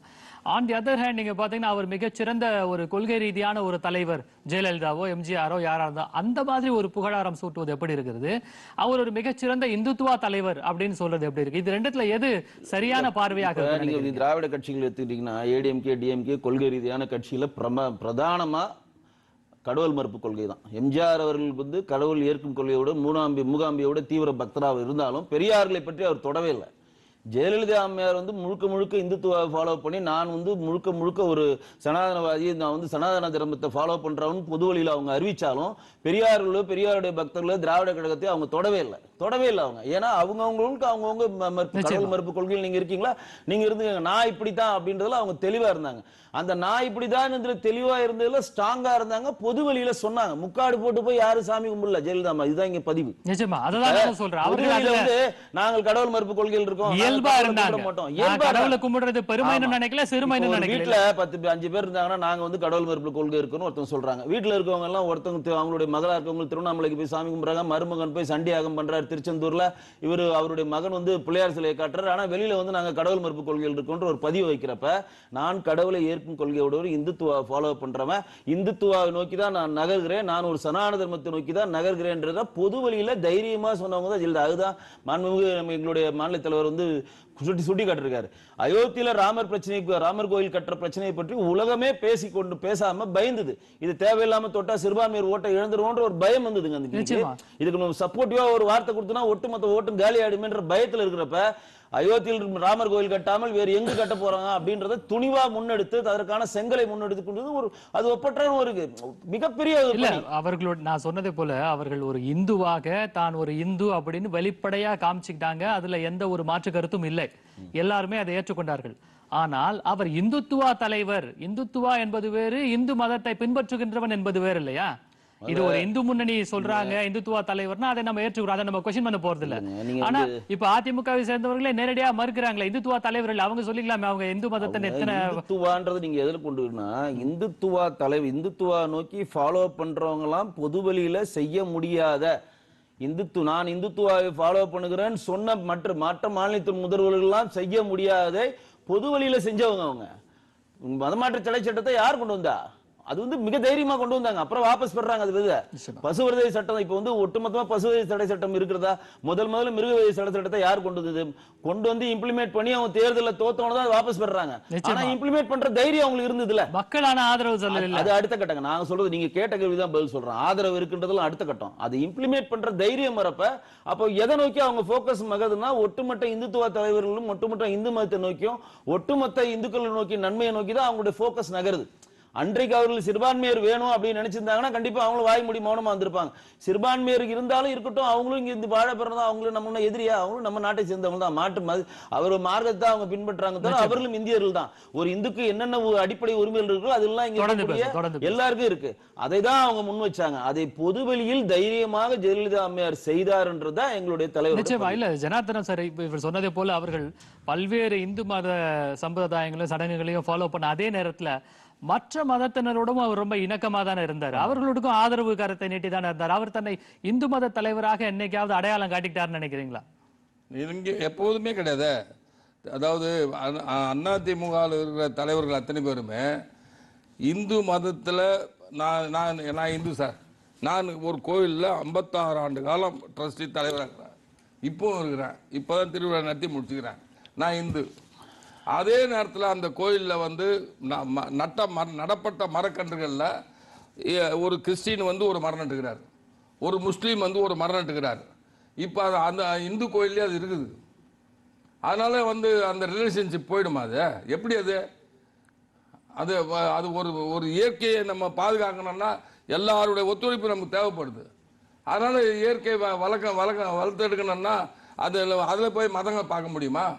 ஆன் தி அதர் ஹேண்ட் நீங்க பாத்தீங்கன்னா அவர் மிகச்சிறந்த ஒரு கொள்கை ரீதியான ஒரு தலைவர் ஜெயலலிதாவோ எம்ஜிஆரோ யாரா இருந்தா அந்த மாதிரி ஒரு புகழாரம் சூட்டுவது எப்படி இருக்கிறது அவர் ஒரு மிகச்சிறந்த இந்துத்துவா தலைவர் அப்படின்னு சொல்றது எப்படி இருக்கு? இது ரெண்டுத்துல எது சரியான பார்வையாக நீங்க? திராவிட கட்சிகள் எடுத்துக்கிட்டீங்கன்னா ஏடிஎம்கே டிஎம்கே கொள்கை ரீதியான கட்சியில பிரம பிரதானமா கடவுள் மறுப்பு கொள்கை தான். எம்ஜிஆர் அவர்கள் வந்து கடவுள் ஏற்கும் கொள்கையோட மூணாம்பி மூகாம்பியோட தீவிர பக்தராக இருந்தாலும் பெரியார்களை பற்றி அவர் தொடவே இல்லை. ஜெயலலிதா அம்மையார் வந்து முழுக்க முழுக்க இந்துத்துவ ஃபாலோ பண்ணி நான் வந்து முழுக்க முழுக்க ஒரு சனாதனவாதி நான் வந்து சனாதன தர்மத்தை ஃபாலோ பண்றவன் பொது வழியில அவங்க அறிவிச்சாலும் பெரியார்களோ பெரியாருடைய பக்தர்களோ திராவிட கழகத்தை அவங்க தொடவே இல்லை. தொடவே இல்லை அவங்க. ஏன்னா அவங்க அவங்களுக்கு அவங்கவுங்க மறுப்பு. கடவுள் மறுப்பு கொள்கையில் நீங்க இருக்கீங்களா? நீங்க இருந்துங்க நான் இப்படித்தான் அப்படின்றதுல அவங்க தெளிவா இருந்தாங்க. அந்த நான் இப்படிதான் இதுல தெளிவா இருந்ததுல ஸ்ட்ராங்கா இருந்தாங்க. பொது வழியில சொன்னாங்க. முக்காடு போட்டு போய் யாரும் சாமி கும்பிடல. ஜெயலலிதா அம்மா. இதுதான் இங்க பதிவு. நிஜமா அததான் நான் சொல்றேன். வந்து நாங்கள் கடவுள் மறுப்பு கொள்கையில் இருக்கோம். இயல்பா இருந்தாங்க. கடவுளை. கும்பிடுறது பெருமைன்னு. நினைக்கல சிறுமைன்னு நினைக்கல. வீட்ல பத்து அஞ்சு பேர் இருந்தாங்கன்னா நாங்க வந்து கடவுள் மறுப்பு கொள்கை இருக்குன்னு ஒருத்தவங்க சொல்றாங்க. வீட்டுல இருக்கவங்க எல்லாம் ஒருத்தவங்க அவங்களுடைய மகளா இருக்கவங்க திருவண்ணாமலைக்கு போய் சாமி கும்பிடுறாங்க மருமகன் போய் சண்டியாகம் பண்றாரு திருச்செந்தூர்ல. இவரு அவருடைய மகன் வந்து பிள்ளையார் சிலையை காட்டுறாரு. ஆனா வெளியில வந்து நாங்க கடவுள் மறுப்பு கொள்கையில் இருக்கோன்ற ஒரு பதிவு வைக்கிறப்ப நான் கடவுளை ஏற்கும் கொள்கையோட ஒரு இந்துத்துவா ஃபாலோ பண்றவன். இந்துத்துவாவை நோக்கி தான் நான் நகர்கிறேன். நான் ஒரு சனாதன தர்மத்தை நோக்கி தான் நகர்கிறேன்றத பொது வழியில தைரியமா சொன்னவங்க தான் அதுதான் மாண்புமிகு எங்களுடைய மாநில தலைவர் வந்து சுட்டி சுட்டி காட்டிருக்காரு. அயோத்தியில ராமர் பிரச்சனை ராமர் கோயில் கட்டுற பிரச்சனையை பற்றி உலகமே பேசி கொண்டு பேசாம பயந்தது இது தேவையில்லாம தொட்டா சிறுபான்மையர் ஓட்டை இழந்துருவோன்ற ஒரு பயம் வந்ததுங்க அந்த. இதுக்கு நம்ம சப்போர்ட்டிவா ஒரு வார்த்தை கொடுத்தனா ஒட்டுமொத்த ஓட்டும் காலி ஆயிடுமேன்ற பயத்துல இருக்கிறப்ப அயோத்தியில் ராமர் கோயில் கட்டாமல் வேறு எங்கு கட்ட போறாங்க அப்படின்றத துணிவா முன்னெடுத்து அதற்கான செங்கலை முன்னெடுத்து கொண்டு ஒரு அது ஒப்பற்ற ஒரு மிகப்பெரிய. அவர்களோட நான் சொன்னதை போல அவர்கள் ஒரு இந்துவாக தான் ஒரு இந்து அப்படின்னு வெளிப்படையா காமிச்சுக்கிட்டாங்க அதுல எந்த ஒரு மாற்று கருத்தும் இல்லை எல்லாருமே அதை ஏற்றுக்கொண்டார்கள். ஆனால் அவர் இந்துத்துவா தலைவர். இந்துத்துவா என்பது வேறு இந்து மதத்தை பின்பற்றுகின்றவன் என்பது வேறு இல்லையா? இது ஒரு இந்து முன்னணி சொல்றாங்க இந்துத்துவா தலைவர்னா அதை நம்ம ஏற்றுக்கிறோம். அதை நம்ம கொஸ்டின் பண்ண போறது இல்ல ஆனா இப்ப அதிமுகவை சேர்ந்தவர்களே நேரடியா மறுக்கிறாங்களே இந்துத்துவா தலைவர்கள் அவங்க சொல்லிக்கலாமே அவங்க இந்து மதத்தை எத்தனை இந்துத்துவான்றது நீங்க எதுல கொண்டு இந்துத்துவா தலைவர் இந்துத்துவா நோக்கி ஃபாலோ பண்றவங்க எல்லாம் பொது வழியில செய்ய முடியாத இந்துத்து நான் இந்துத்துவாவை ஃபாலோ பண்ணுகிறேன்னு சொன்ன மற்ற மற்ற மாநிலத்தின் முதல்வர்கள்லாம் செய்ய முடியாத பொது வழியில செஞ்சவங்க அவங்க. மதமாற்ற தடை சட்டத்தை யார் கொண்டு வந்தா? அது வந்து மிக தைரியமா கொண்டு வந்தாங்க. அப்புறம் வாபஸ் பெறாங்க அது வித பசுவதை சட்டம் இப்ப வந்து ஒட்டுமொத்தமா பசுவதை தடை சட்டம் இருக்கிறதா? முதல் முதல்ல மிருகவதை தடை சட்டத்தை யார் கொண்டு வந்தது? கொண்டு வந்து இம்ப்ளிமெண்ட் பண்ணி அவங்க தேர்தலில் தோத்தவன தான் வாபஸ் பெறாங்க. ஆனா இம்ப்ளிமெண்ட் பண்ற தைரியம் அவங்களுக்கு இருந்ததுல மக்களான ஆதரவு சொல்லல அது அடுத்த கட்டங்க. நாங்க சொல்றது நீங்க கேட்ட கேள்வி தான் பதில் சொல்றேன். ஆதரவு இருக்குன்றதுலாம் அடுத்த கட்டம். அது இம்ப்ளிமெண்ட் பண்ற தைரியம் வரப்ப அப்போ எதை நோக்கி அவங்க ஃபோக்கஸ் மகதுன்னா ஒட்டுமொத்த இந்துத்துவ தலைவர்களும் ஒட்டுமொத்த இந்து மதத்தை நோக்கியும் ஒட்டுமொத்த இந்துக்களை நோக்கி நன்மையை நோக்கி தான் அவங்களுடைய ஃபோக்கஸ் நகருது. அன்றைக்கு அவர்கள் சிறுபான்மையர் வேணும் அப்படின்னு நினைச்சிருந்தாங்கன்னா கண்டிப்பா அவங்களும் வாய் மூடி மௌனமா வந்திருப்பாங்க. சிறுபான்மையர் இருந்தாலும் இருக்கட்டும் அவங்களும் இங்க இந்த வாழ பிறந்தா அவங்களும் நம்ம எதிரியா அவங்களும் நம்ம நாட்டை சேர்ந்தவங்க தான். மாட்டு மத அவர் மார்க்கத்தை அவங்க பின்பற்றாங்க தவிர அவர்களும் இந்தியர்கள் தான். ஒரு இந்துக்கு என்னென்ன அடிப்படை உரிமைகள் இருக்கோ அதெல்லாம் இங்க. எல்லாருக்கும் இருக்கு. அதை தான் அவங்க முன் வச்சாங்க. அதை பொதுவெளியில் தைரியமாக ஜெயலலிதா அம்மையார் செய்தார்ன்றதுதான் எங்களுடைய தலைவர் நிச்சயமா. இல்ல ஜனார்தனம் சார் இவர் சொன்னதை போல அவர்கள் பல்வேறு இந்து மத சம்பிரதாயங்களையும் சடங்குகளையும் ஃபாலோ பண்ண அதே நேரத்துல மற்ற மதத்தினரோடும் அவர் ரொம்ப இணக்கமா தானே இருந்தார். அவர்களுக்கும் ஆதரவு கருத்தை நீட்டி தானே இருந்தார். அவர் தன்னை இந்து மத தலைவராக என்னைக்காவது அடையாளம் காட்டிக்கிட்டாருன்னு நினைக்கிறீங்களா? இங்கே எப்போதுமே கிடையாது. அதாவது அ- அதிமுகவில் இருக்கிற தலைவர்கள் அத்தனை பேருமே இந்து மதத்தில் நான் நான் நான் இந்து சார். நான் ஒரு கோயிலில் ஐம்பத்தாறு ஆண்டு காலம் ட்ரஸ்டி தலைவராக இருக்கிறேன். இப்போவும் இருக்கிறேன். இப்போ தான் திருவிழா நடத்தி முடிச்சுக்கிறேன். நான் இந்து. அதே நேரத்தில் அந்த கோயிலில் வந்து ந- ம- நட்ட மர நடப்பட்ட மரக்கன்றுகளில் ஒரு கிறிஸ்டின் வந்து ஒரு மரம் நட்டுக்கிறார். ஒரு முஸ்லீம் வந்து ஒரு மரம் நட்டுக்கிறார். இப்போ அது அந்த இந்து கோயிலே அது இருக்குது. அதனால் வந்து அந்த ரிலேஷன்ஷிப் போயிடுமா அது? எப்படி அது? அது வ- அது ஒரு ஒரு இயற்கையை நம்ம பாதுகாக்கணும்னா எல்லாருடைய ஒத்துழைப்பு நமக்கு தேவைப்படுது. அதனால் இயற்கை வ- வளர்க்க வளர்க்க வளர்த்தெடுக்கணும்னா அதில் அதில் போய் மதங்கள் பார்க்க முடியுமா?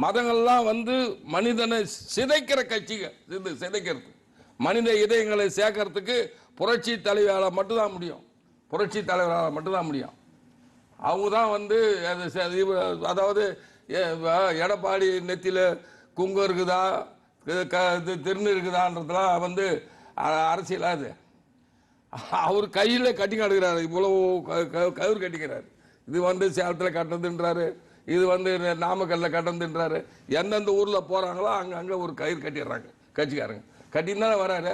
மதங்கள்லாம் வந்து மனிதனை சிதைக்கிற கட்சிகள் இது சிதைக்கிறது. மனித இதயங்களை சேர்க்கறதுக்கு புரட்சி தலைவரால் மட்டும்தான் முடியும். புரட்சி தலைவரால் மட்டும்தான் முடியும். அவங்க தான் வந்து அது அதாவது எடப்பாடி நெத்தியில் குங்கம் இருக்குதா இது க இது திருநீர் இருக்குதான்றதுலாம் வந்து அ- அரசியலா அது. அவர் கையில் கட்டி காட்டுகிறாரு. இவ்வளவு க- கயிறு கட்டிக்கிறார். இது வந்து சேலத்தில் கட்டுறதுன்றாரு இது வந்து நாமக்கல்ல கட்டினதுன்றாரு எந்தெந்த ஊரில் போகிறாங்களோ அங்கே அங்கே ஒரு கயிறு கட்டிடுறாங்க கட்சிக்காரங்க. கட்டின்னு தானே வராரு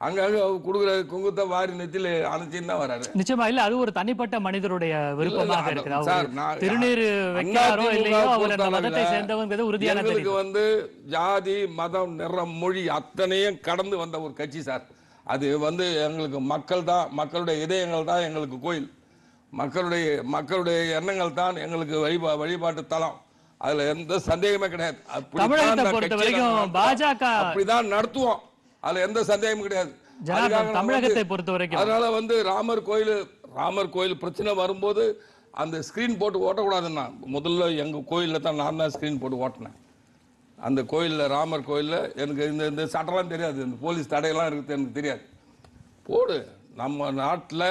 அங்கங்கே கொடுக்குற குங்குத்தை வாரி நெத்தியில் அணைச்சின்னு தான் வராரு. நிச்சயமா இல்ல அது ஒரு தனிப்பட்ட மனிதருடைய விருப்பமாக இருக்குது. திருநீர் திமுக இல்லையோ சேர்ந்தவங்கிறது உறுதியான எங்களுக்கு வந்து ஜாதி மதம் நிறம் மொழி அத்தனையும் கடந்து வந்த ஒரு கட்சி சார். அது வந்து எங்களுக்கு மக்கள் தான் மக்களுடைய இதயங்கள் தான் எங்களுக்கு கோயில். மக்களுடைய மக்களுடைய எண்ணங்கள் தான் எங்களுக்கு வழிபா வழிபாட்டு தலம். அதுல எந்த சந்தேகமே கிடையாது. அப்படிதான் நடத்துவோம். அதுல எந்த சந்தேகமும் கிடையாது. தமிழகத்தை பொறுத்த வரைக்கும். அதனால வந்து ராமர் கோயில் ராமர் கோயில் பிரச்சனை வரும்போது அந்த ஸ்கிரீன் போட்டு ஓட்டக்கூடாதுன்னா. முதல்ல எங்க கோயில்ல தான் நான் தான் ஸ்கிரீன் போட்டு ஓட்டினேன். அந்த கோயில்ல ராமர் கோயில்ல எனக்கு இந்த இந்த சட்டம்லாம் தெரியாது. இந்த போலீஸ் தடையெல்லாம் இருக்குது எனக்கு தெரியாது. போடு. நம்ம நாட்டுல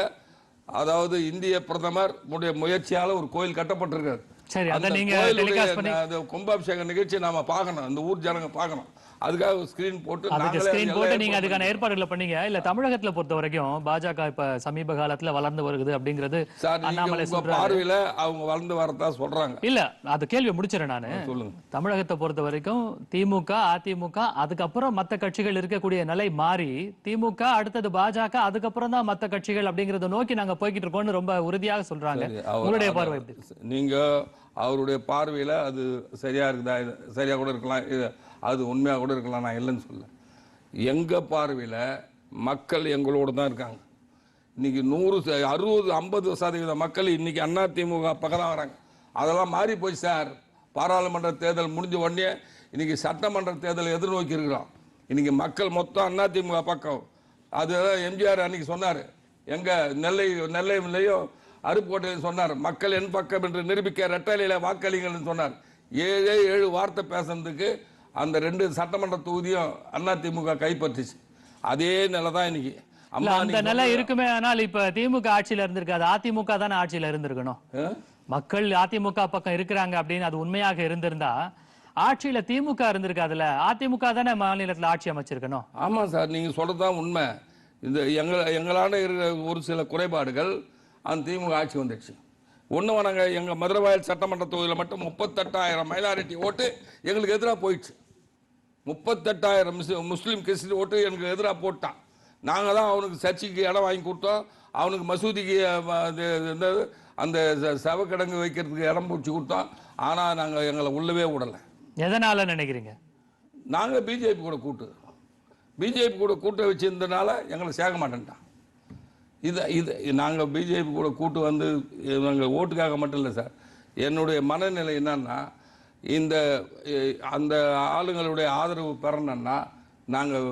அதாவது இந்திய பிரதமர் உடைய முயற்சியால ஒரு கோயில் கட்டப்பட்டிருக்காரு. சரி, அந்த கோயிலுடைய அந்த கும்பாபிஷேக நிகழ்ச்சியை நாம பார்க்கணும். இந்த ஊர் ஜனங்க பார்க்கணும். அதுக்காக ஸ்கிரீன் போட்டு அதுக்கு ஸ்கிரீன் போட்டு நீங்க அதுக்கான ஏற்பாடுகளை பண்ணீங்க. இல்ல தமிழகத்துல பொறுத்த வரைக்கும் பாஜக இப்ப சமீப காலத்துல வளர்ந்து வருகுது அப்படிங்கிறது அண்ணாமலை பார்வையில அவங்க வளர்ந்து வரதா சொல்றாங்க. இல்ல அது கேள்வி முடிச்சிடறேன் நானு. சொல்லுங்க. தமிழகத்தை பொறுத்த வரைக்கும் திமுக அதிமுக அதுக்கப்புறம் மத்த கட்சிகள் இருக்கக்கூடிய நிலை மாறி திமுக அடுத்தது பாஜக அதுக்கப்புறம் தான் மத்த கட்சிகள் அப்படிங்கறத நோக்கி நாங்க போய்கிட்டு இருக்கோம்னு ரொம்ப உறுதியாக சொல்றாங்க. உங்களுடைய பார்வை நீங்க அவருடைய பார்வையில அது சரியா இருக்குதா சரியா கூட இருக்கலாம். அது உண்மையாக கூட இருக்கலாம் நான் இல்லைன்னு சொல்ல எங்கள் பார்வையில் மக்கள் எங்களோட தான் இருக்காங்க. இன்னைக்கு நூறு அறுபது ஐம்பது சதவீத மக்கள் இன்னைக்கு அண்ணா திமுக பக்கம் வராங்க. அதெல்லாம் மாறி போய் சார். பாராளுமன்ற தேர்தல் முடிஞ்ச உடனே இன்னைக்கு சட்டமன்ற தேர்தல் எதிர்நோக்கி இருக்கிறோம். இன்னைக்கு மக்கள் மொத்தம் அண்ணா திமுக பக்கம். அது எம்ஜிஆர் அன்னைக்கு சொன்னார். எங்கள் நெல்லை நெல்லையிலையும் அருப்போட்டையும் சொன்னார். மக்கள் என் பக்கம் என்று நிரூபிக்க ரெட்டலையில் வாக்களிங்கள்னு சொன்னார். ஏழே ஏழு வார்த்தை பேசுனதுக்கு அந்த ரெண்டு சட்டமன்ற தொகுதியும் அண்ணா திமுக கைப்பற்றுச்சு. அதே நிலை தான் இன்னைக்கு அந்த நிலை இருக்குமே ஆனால் இப்ப திமுக ஆட்சியில இருந்திருக்காது அதிமுக தானே ஆட்சியில இருந்திருக்கணும்? மக்கள் அதிமுக பக்கம் இருக்கிறாங்க அப்படின்னு அது உண்மையாக இருந்திருந்தா ஆட்சியில திமுக இருந்திருக்காதுல்ல அதிமுக தானே மாநிலத்துல ஆட்சி அமைச்சிருக்கணும். ஆமா சார் நீங்க சொல்றதுதான் உண்மை. இந்த எங்க எங்களான இருக்கிற ஒரு சில குறைபாடுகள் அந்த திமுக ஆட்சி வந்துடுச்சு. ஒண்ணு வேணாங்க எங்க மதுரவாயல் சட்டமன்ற தொகுதியில் மட்டும் முப்பத்தெட்டாயிரம் மைனாரிட்டி ஓட்டு எங்களுக்கு எதிராக போயிடுச்சு. முப்பத்தெட்டாயிரம் முஸ்லி- முஸ்லீம் கிறிஸ்டின் ஓட்டு எனக்கு எதிராக போட்டான். நாங்கள் தான் அவனுக்கு சர்ச்சுக்கு இடம் வாங்கி கொடுத்தோம். அவனுக்கு மசூதிக்கு அந்த சவக்கிடங்கு வைக்கிறதுக்கு இடம் பிடிச்சி கொடுத்தோம். ஆனால் நாங்கள் எங்களை உள்ளவே விடலை. எதனால நினைக்கிறீங்க? நாங்கள் பிஜேபி கூட கூட்டு. பிஜேபி கூட கூட்ட வச்சிருந்தனால எங்களை சேர்க்க மாட்டேன்ட்டான். இது இது நாங்கள் பிஜேபி கூட கூட்டு வந்து நாங்கள் ஓட்டுக்காக மட்டும் இல்லை சார். என்னுடைய மனநிலை என்னன்னா இந்த அந்த ஆளுங்களுடைய ஆதரவு பெறணும்னா நாங்கள்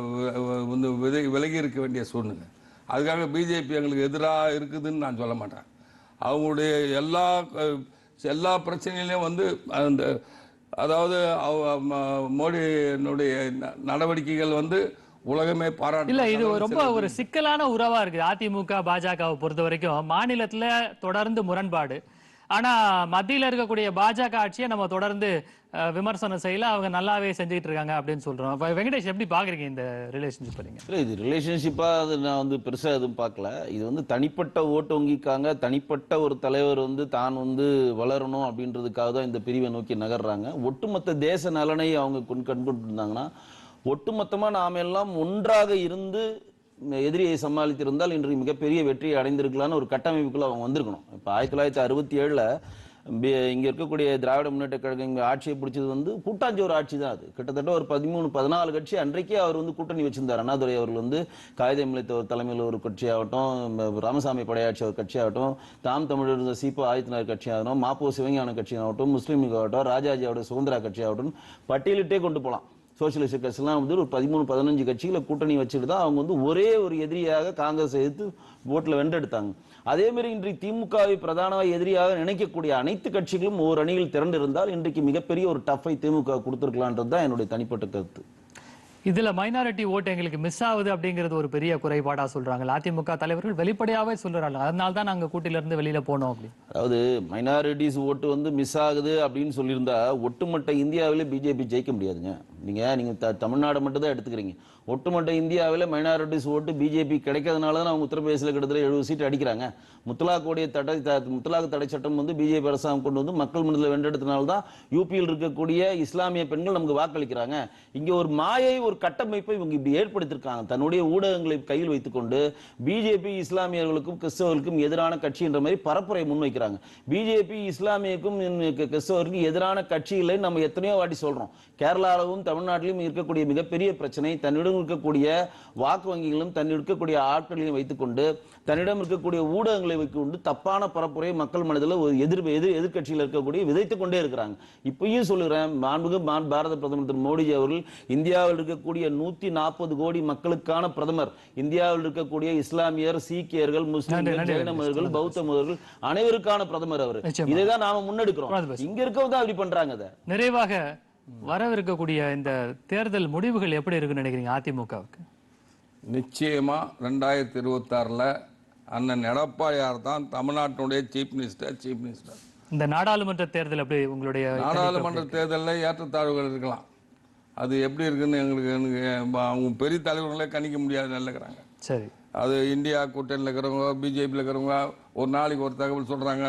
வந்து விதை விலகி இருக்க வேண்டிய சூழ்நிலை. அதுக்காக பிஜேபி எங்களுக்கு எதிராக இருக்குதுன்னு நான் சொல்ல மாட்டேன். அவங்களுடைய எல்லா எல்லா பிரச்சனையிலையும் வந்து அந்த அதாவது மோடியினுடைய நடவடிக்கைகள் வந்து உலகமே பாராட்டு இல்ல இது ரொம்ப ஒரு சிக்கலான உறவா இருக்குது. அதிமுக பாஜகவை பொறுத்த வரைக்கும் மாநிலத்துல தொடர்ந்து முரண்பாடு. ஆனா மத்தியில இருக்கக்கூடிய பாஜக ஆட்சியை நம்ம தொடர்ந்து விமர்சனம் செய்யல. அவங்க நல்லாவே செஞ்சுட்டு இருக்காங்க அப்படின்னு சொல்றோம். வெங்கடேஷ் எப்படி பாக்குறீங்க இந்த ரிலேஷன்ஷிப் நீங்க? இல்லை இது ரிலேஷன்ஷிப்பாக அது நான் வந்து பெருசாக எதுவும் பார்க்கல இது வந்து தனிப்பட்ட ஓட்டு வங்கிக்காங்க. தனிப்பட்ட ஒரு தலைவர் வந்து தான் வந்து வளரணும் அப்படின்றதுக்காக தான் இந்த பிரிவை நோக்கி நகர்றாங்க. ஒட்டுமொத்த தேச நலனை அவங்க கொண்டு கண்கொண்டு இருந்தாங்கன்னா ஒட்டுமொத்தமாக நாம் எல்லாம் ஒன்றாக இருந்து எதிரியை சமாளித்திருந்தால் இன்று மிகப்பெரிய வெற்றியை அடைந்திருக்கலாம்னு ஒரு கட்டமைப்புக்குள்ள அவங்க வந்திருக்கணும். இப்போ ஆயிரத்தி தொள்ளாயிரத்தி அறுபத்தி ஏழில் இங்கே இருக்கக்கூடிய திராவிட முன்னேற்ற கழகம் இங்கே ஆட்சியை பிடிச்சது வந்து கூட்டாஞ்சோறு ஆட்சி தான் அது. கிட்டத்தட்ட ஒரு பதிமூணு பதினாலு கட்சி அன்றைக்கே அவர் வந்து கூட்டணி வச்சிருந்தார். அண்ணாதுரை அவர்கள் வந்து காகிதம் இழைத்தவர் தலைமையில் ஒரு கட்சியாகட்டும் ராமசாமி படையாட்சி ஒரு கட்சியாகட்டும் தாம் தமிழர் சீபா ஆதித்தனார் கட்சியாகட்டும் மாப்போ சிவஞான கட்சியாகட்டும் முஸ்லீம் லீக் ஆகட்டும் ராஜாஜியோட சுதந்திரா கட்சியாகட்டும் பட்டியலிட்டே கொண்டு போகலாம் சோசியலிஸ்ட் கட்சிலாம் வந்து ஒரு பதிமூணு பதினஞ்சு கட்சிகளை கூட்டணி வச்சுட்டு தான் அவங்க வந்து ஒரே ஒரு எதிரியாக காங்கிரஸ் எதிர்த்து ஓட்டில் வென்றெடுத்தாங்க. அதே மாதிரி இன்றைக்கு திமுகவை பிரதான எதிரியாக நினைக்கக்கூடிய அனைத்து கட்சிகளும் ஒரு அணியில் திரண்டு இருந்தால் இன்றைக்கு மிகப்பெரிய ஒரு டஃப்பை திமுக கொடுத்துருக்கலான்றது தான் என்னுடைய தனிப்பட்ட கருத்து. இதுல மைனாரிட்டி ஓட்டு எங்களுக்கு மிஸ் ஆகுது அப்படிங்கிறது ஒரு பெரிய குறைபாடா சொல்றாங்க அதிமுக தலைவர்கள் வெளிப்படையாவே சொல்றாங்க. அதனால தான் நாங்க கூட்டில இருந்து வெளியில போனோம் அப்படி. அதாவது மைனாரிட்டிஸ் ஓட்டு வந்து மிஸ் ஆகுது அப்படின்னு சொல்லியிருந்தா ஒட்டுமொத்த இந்தியாவிலே பிஜேபி ஜெயிக்க முடியாதுங்க. நீங்க நீங்க த- தமிழ்நாடு மட்டும் தான் எடுத்துக்கிறீங்க. ஒட்டுமொத்த இந்தியாவில் மைனாரிட்டிஸ் ஓட்டு பிஜேபி கிடைக்கிறதுனால தான் அவங்க உத்தரப்பிரதேசில் கிட்டத்தட்ட எழுபது சீட் அடிக்கிறாங்க. முத்தலாக்குடைய தடை முத்தலாக் தடை சட்டம் வந்து பிஜேபி அரசாங்கம் கொண்டு வந்து மக்கள் மனதில் வென்றெடுத்தனால்தான் யூபியில் இருக்கக்கூடிய இஸ்லாமிய பெண்கள் நமக்கு வாக்களிக்கிறாங்க. இங்கே ஒரு மாயை ஒரு கட்டமைப்பை இவங்க இப்படி ஏற்படுத்தியிருக்காங்க. தன்னுடைய ஊடகங்களை கையில் வைத்துக்கொண்டு பிஜேபி இஸ்லாமியர்களுக்கும் கிறிஸ்தவர்களுக்கும் எதிரான கட்சி என்ற மாதிரி பரப்புரை முன்வைக்கிறாங்க. பிஜேபி இஸ்லாமியருக்கும் இன்னும் கிறிஸ்தவருக்கும் எதிரான கட்சிகளை நம்ம எத்தனையோ வாட்டி சொல்கிறோம் கேரளாவிலும் தமிழ்நாட்டிலும் இருக்கக்கூடிய மிகப்பெரிய பிரச்சனை தன்னிடம் இருக்கக்கூடிய வாக்கு வங்கிகளும் தன்னிடம் இருக்கக்கூடிய ஆட்களையும் வைத்துக்கொண்டு தன்னிடம் இருக்கக்கூடிய ஊடகங்களை வைத்துக்கொண்டு தப்பான பரப்புரை மக்கள் மனதில் ஒரு எதிர் எதிர் எதிர்க்கட்சியில் இருக்கக்கூடிய விதைத்துக் கொண்டே இருக்கிறாங்க. இப்பயும் சொல்லுறேன் மாண்புமிகு மாண் பாரத பிரதமர் திரு மோடிஜி அவர்கள் இந்தியாவில் இருக்கக்கூடிய நூத்தி நாற்பது கோடி மக்களுக்கான பிரதமர் இந்தியாவில் இருக்கக்கூடிய இஸ்லாமியர் சீக்கியர்கள் முஸ்லிம்கள் ஜெயின மதர்கள் பௌத்த மதர்கள் அனைவருக்கான பிரதமர் அவர். இதை தான் நாம முன்னெடுக்கிறோம். இங்க இருக்கவங்க தான் அப்படி பண்றாங்க அதை. நிறைவாக வரவிருக்கக்கூடிய இந்த தேர்தல் முடிவுகள் எப்படி இருக்குன்னு நினைக்கிறீங்க அதிமுகவுக்கு? நிச்சயமா ரெண்டாயிரத்தி இருபத்தாறில் அண்ணன் எடப்பாடியார் தான் தமிழ்நாட்டினுடைய சீஃப் மினிஸ்டர் சீஃப் மினிஸ்டர் இந்த நாடாளுமன்ற தேர்தல் எப்படி உங்களுடைய நாடாளுமன்ற தேர்தலில் ஏற்றத்தாழ்வுகள் இருக்கலாம். அது எப்படி இருக்குன்னு எங்களுக்கு அவங்க பெரிய தலைவர்களே கணிக்க முடியாது நினைக்கிறாங்க. சரி. அது இந்தியா கூட்டணியில் இருக்கிறவங்க பிஜேபியில் இருக்கிறவங்க ஒரு நாளைக்கு ஒரு தகவல் சொல்றாங்க.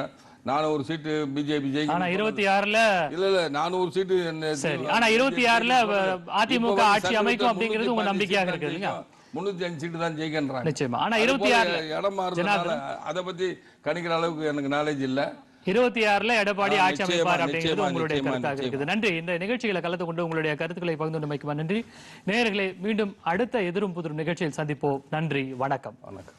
நானூறு சீட்டு பிஜேபி ஜெயிக்கும் இருபத்தி ஆறுல இல்ல இல்ல நானூறு சீட்டு. ஆனா 26 ல அதிமுக ஆட்சி அமைக்கும் அப்படிங்கிறது உங்க 310 நம்பிக்கையாக இருக்கு. முன்னூத்தி அஞ்சு சீட்டு தான் ஜெயிக்கின்றாங்க. நிச்சயமா. ஆனா இருபத்தி ஆறுல இடம் மாறுறதுனால அதை பத்தி கணிக்கிற அளவுக்கு எனக்கு நாலேஜ் இல்ல. இருபத்தி ஆறுல எடப்பாடி ஆட்சி அமைப்பார் அப்படிங்கிறது உங்களுடைய கருத்தாக. இருக்குது. நன்றி. இந்த நிகழ்ச்சிகளை கலந்து கொண்டு உங்களுடைய கருத்துக்களை பகிர்ந்து நன்றி. நேயர்களே மீண்டும் அடுத்த எதிரும் புதிரும் நிகழ்ச்சியில் சந்திப்போம். நன்றி. வணக்கம். வணக்கம்.